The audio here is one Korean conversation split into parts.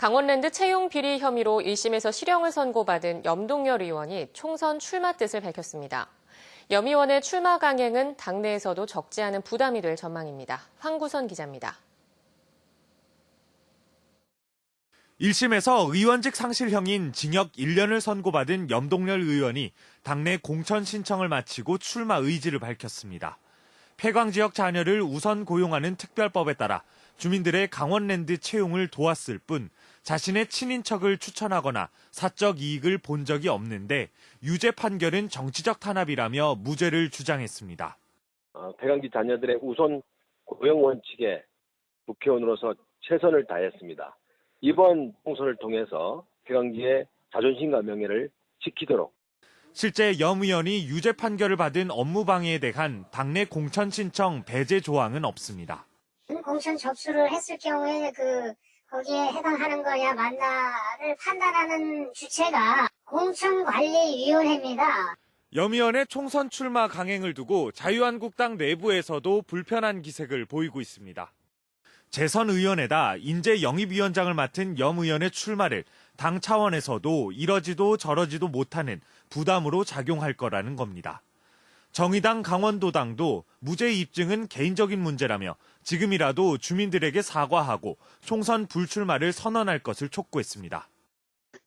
강원랜드 채용 비리 혐의로 1심에서 실형을 선고받은 염동열 의원이 총선 출마 뜻을 밝혔습니다. 염 의원의 출마 강행은 당내에서도 적지 않은 부담이 될 전망입니다. 황구선 기자입니다. 1심에서 의원직 상실형인 징역 1년을 선고받은 염동열 의원이 당내 공천 신청을 마치고 출마 의지를 밝혔습니다. 폐광 지역 자녀를 우선 고용하는 특별법에 따라 주민들의 강원랜드 채용을 도왔을 뿐 자신의 친인척을 추천하거나 사적 이익을 본 적이 없는데 유죄 판결은 정치적 탄압이라며 무죄를 주장했습니다. 어, 폐광지 자녀들의 우선 고용 원칙에 국회의원으로서 최선을 다했습니다. 이번 총선을 통해서 폐광지의 자존심과 명예를 지키도록 실제 염 의원이 유죄 판결을 받은 업무 방해에 대한 당내 공천 신청 배제 조항은 없습니다. 공천 접수를 했을 경우에 그 거기에 해당하는 거냐 맞나를 판단하는 주체가 공천관리위원회입니다. 염 의원의 총선 출마 강행을 두고 자유한국당 내부에서도 불편한 기색을 보이고 있습니다. 재선 의원에다 인재 영입위원장을 맡은 염 의원의 출마를 당 차원에서도 이러지도 저러지도 못하는 부담으로 작용할 거라는 겁니다. 정의당 강원도당도 무죄 입증은 개인적인 문제라며 지금이라도 주민들에게 사과하고 총선 불출마를 선언할 것을 촉구했습니다.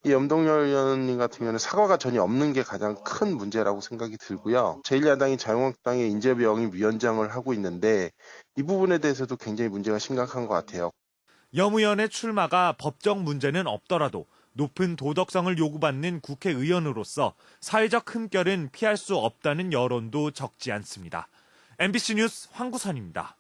이 염동열 의원님 같은 경우는 사과가 전혀 없는 게 가장 큰 문제라고 생각이 들고요. 제1야당이 자유한국당의 영입 위원장을 하고 있는데 이 부분에 대해서도 굉장히 문제가 심각한 것 같아요. 염 의원의 출마가 법적 문제는 없더라도 높은 도덕성을 요구받는 국회의원으로서 사회적 흠결은 피할 수 없다는 여론도 적지 않습니다. MBC 뉴스 황구선입니다.